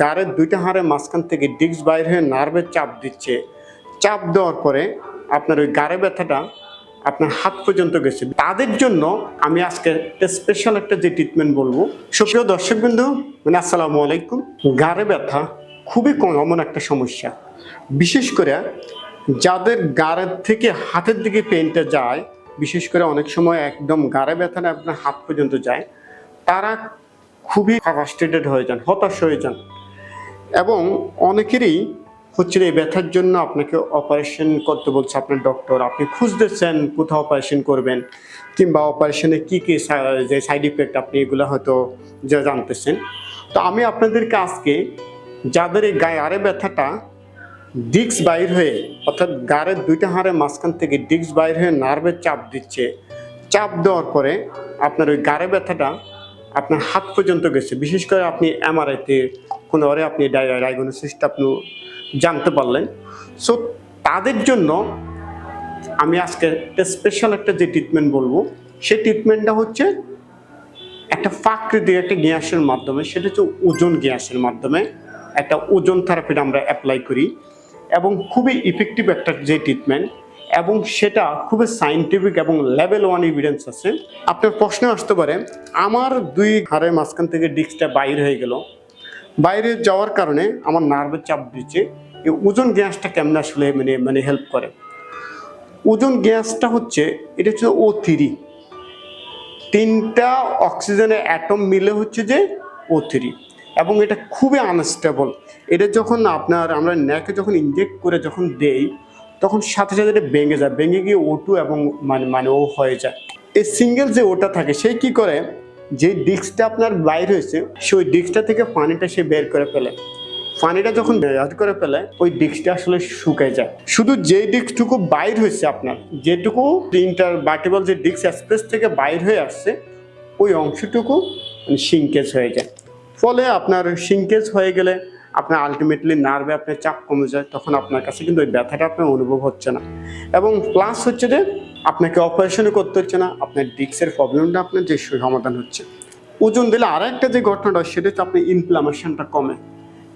গাড়ের দুইটা হাড়ের মাঝখান থেকে ডিস্ক বাইর হয়ে নার্ভের চাপ দিচ্ছে। চাপ দেওয়ার পরে আপনার ওই গাড়ে ব্যথাটা আপনার হাত পর্যন্ত গেছে। তাদের জন্য আমি আজকে একটা স্পেশাল একটা যে ট্রিটমেন্ট বলব। সুপ্রিয় দর্শক বিন্দু মানে আসসালামু আলাইকুম। গাড়ে ব্যথা খুবই কমন একটা সমস্যা। বিশেষ করে যাদের গাড়ের থেকে হাতের দিকে পেনটা যায়, বিশেষ করে অনেক সময় একদম গাড়ে ব্যথাটা আপনার হাত পর্যন্ত যায়, তারা খুবই ফ্রাস্ট্রেটেড হয়ে যান, হতাশ হয়ে যান। এবং অনেকেরই হচ্ছে এই ব্যথার জন্য আপনাকে অপারেশন করতে বলছে আপনার ডক্টর আপনি খুঁজতেছেন কোথাও অপারেশন করবেন, কিংবা অপারেশনে কি কি যে সাইড ইফেক্ট আপনি এগুলো হয়তো যা জানতেছেন। তো আমি আপনাদেরকে আজকে যাদের এই গায়ে আরে ব্যথাটা ডিক্স বাইর হয়ে, অর্থাৎ গাড়ের দুইটা হাড়ের মাঝখান থেকে ডিক্স বাইর হয়ে নার্ভের চাপ দিচ্ছে, চাপ দেওয়ার পরে আপনার ওই গাড়ে ব্যথাটা আপনার হাত পর্যন্ত গেছে। বিশেষ করে আপনি এমআরআইতে কোনো ওরে আপনি ডায়াগনোসিসটা আপনি জানতে পারলেন। সো তাদের জন্য আমি আজকে একটা স্পেশাল একটা যে ট্রিটমেন্ট বলব সেই ট্রিটমেন্টটা হচ্ছে একটা প্রাকৃতিক একটা গ্যাসের মাধ্যমে, সেটা হচ্ছে ওজন গ্যাসের মাধ্যমে একটা ওজন থেরাপিটা আমরা অ্যাপ্লাই করি এবং খুবই ইফেক্টিভ একটা যে ট্রিটমেন্ট এবং সেটা খুবই সাইন্টিফিক এবং লেভেল ওয়ান এভিডেন্স আছে। আপনার প্রশ্ন আসতে পারে, আমার দুই হাড়ের মাঝখান থেকে ডিস্কটা বাইর হয়ে গেল। বাইরে যাওয়ার কারণে আমার নার্ভের চাপ দিচ্ছে এই ওজন গ্যাসটা কেমন আসলে মানে মানে হেল্প করে? ওজন গ্যাসটা হচ্ছে, এটা হচ্ছে ও থ্রি তিনটা অক্সিজেনের অ্যাটম মিলে হচ্ছে যে ও থ্রি এবং এটা খুবই আনস্টেবল এটা যখন আপনার, আমরা ন্যাকে যখন ইনজেক্ট করে যখন দেই, তখন সাথে সাথে এটা ভেঙে যায়। ভেঙে গিয়ে ও টু এবং মানে মানে ও হয়ে যায়। এই সিঙ্গেল যে ওটা থাকে সেই কি করে? যে ডিস্কটা আপনার বাইর হয়েছে, সেই ডিস্কটা থেকে পানিটা সে বের করে ফেলে। পানিটা যখন বের করে ফেলে, ওই ডিস্কটা আসলে শুকায় যায়। শুধু যে ডিস্কটুকু বাইর হয়েছে আপনার, যেটুকু ইন্টার বার্টেবল যে ডিস্ক এক্সপ্রেস থেকে বাইর হয়ে আসছে, ওই অংশটুকু মানে সিঙ্কেজ হয়ে যায়। ফলে আপনার সিঙ্কেজ হয়ে গেলে আপনার আলটিমেটলি নার্ভে আপনার চাপ কমে যায়, তখন আপনার কাছে কিন্তু ওই ব্যথাটা আপনার অনুভব হচ্ছে না। এবং প্লাস হচ্ছে যে আপনাকে অপারেশনও করতে হচ্ছে না, আপনার ডিক্সের প্রবলেমটা আপনার যে সমাধান হচ্ছে। ওজন দিলে আর একটা যে ঘটনাটা, সেটা হচ্ছে আপনার ইনফ্লামেশনটা কমে।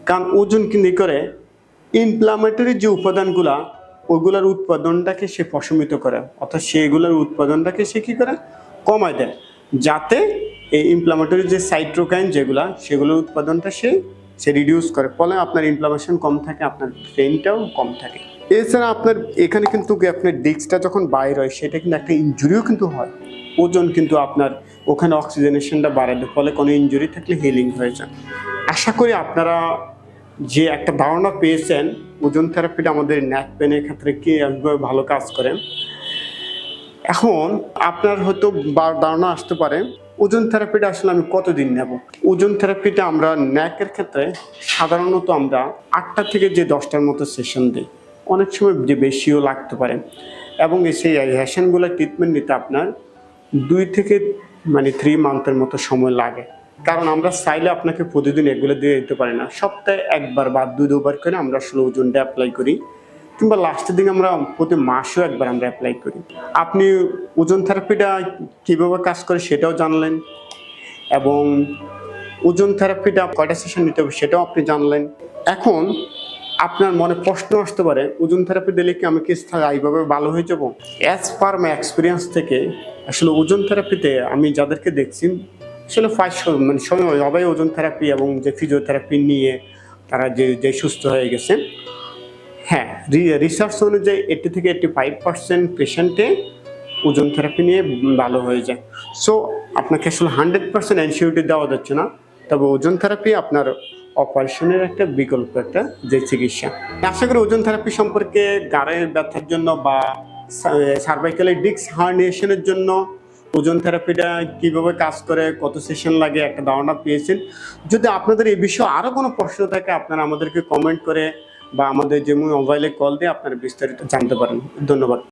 কারণ ওজন কিন্তু কি করে? ইনফ্লামেটরি যে উপাদানগুলা ওইগুলোর উৎপাদনটাকে সে প্রশমিত করে। অর্থাৎ সেগুলোর উৎপাদনটাকে সে কী করে? কমায় দেয়। যাতে এই ইনফ্লামেটরি যে সাইট্রোকাইন যেগুলা, সেগুলোর উৎপাদনটা সে সে রিডিউস করে। ফলে আপনার ইনফ্লামেশন কম থাকে, আপনার পেনটাও কম থাকে। এছাড়া আপনার, এখানে কিন্তু আপনার ডিস্কটা যখন বাইর হয়, সেটা কিন্তু একটা ইঞ্জুরিও কিন্তু হয়। ওজন কিন্তু আপনার, ওখানে অক্সিজেনেশনটা দেয় ফলে কোনো ইঞ্জুরি থাকলে হিলিং হয়ে যায়। আশা করি আপনারা যে একটা ধারণা পেয়েছেন, ওজন থেরাপিটা আমাদের ন্যাক পেনের ক্ষেত্রে কি একভাবে ভালো কাজ করে। এখন, আপনার হয়তো ধারণা আসতে পারে ওজন থেরাপিটা আসলে আমি কতদিন নেব? ওজন থেরাপিটা আমরা ন্যাকের ক্ষেত্রে সাধারণত আমরা আটটা থেকে যে দশটার মতো সেশন দিই। অনেক সময় যে বেশিও লাগতে পারে। এবং সেই হ্যাশনগুলো ট্রিটমেন্ট নিতে আপনার দুই থেকে মানে থ্রি মান্থের মতো সময় লাগে। কারণ আমরা চাইলে আপনাকে প্রতিদিন এগুলো দিয়ে দিতে পারি না। সপ্তাহে একবার বা দুই দুবার করে আমরা আসলে ওজনটা অ্যাপ্লাই করি। কিংবা লাস্টের দিকে আমরা প্রতি মাসেও একবার আমরা অ্যাপ্লাই করি। আপনি ওজন থেরাপিটা কীভাবে কাজ করে সেটাও জানলেন এবং ওজন থেরাপিটা কয়টা সেশন নিতে হবে সেটাও আপনি জানলেন। এখন আপনার মনে প্রশ্ন আসতে পারে, ওজন থেরাপি দিলে কি আমি কি স্থায়ীভাবে ভালো হয়ে যাব? অ্যাজ পার মাই এক্সপিরিয়েন্স থেকে, আসলে ওজন থেরাপিতে আমি যাদেরকে দেখছি, আসলে ফার্স্ট মানে সময় সবাই ওজন থেরাপি এবং যে ফিজিওথেরাপি নিয়ে তারা যে যে সুস্থ হয়ে গেছে হ্যাঁ রিসার্চ অনুযায়ী এইটি থেকে এইটি ফাইভ পার্সেন্ট পেশেন্টে ওজন থেরাপি নিয়ে ভালো হয়ে যায়। সো আপনাকে আসলে হান্ড্রেড পার্সেন্ট অ্যানসিউরিটি দেওয়া যাচ্ছে না, তবে ওজন থেরাপি আপনার অপারেশনের একটা বিকল্প একটা যে চিকিৎসা। আশা করি ওজন থেরাপি সম্পর্কে গাড়ের ব্যথার জন্য বা সার্ভাইকালের ডিস্ক হার্নিয়েশনের জন্য ওজন থেরাপিটা কীভাবে কাজ করে, কত সেশন লাগে, একটা ধারণা পেয়েছেন। যদি আপনাদের এই বিষয়ে আরও কোনো প্রশ্ন থাকে, আপনারা আমাদেরকে কমেন্ট করে বা আমাদের যে মোবাইলে কল দিয়ে আপনারা বিস্তারিত জানতে পারেন। ধন্যবাদ।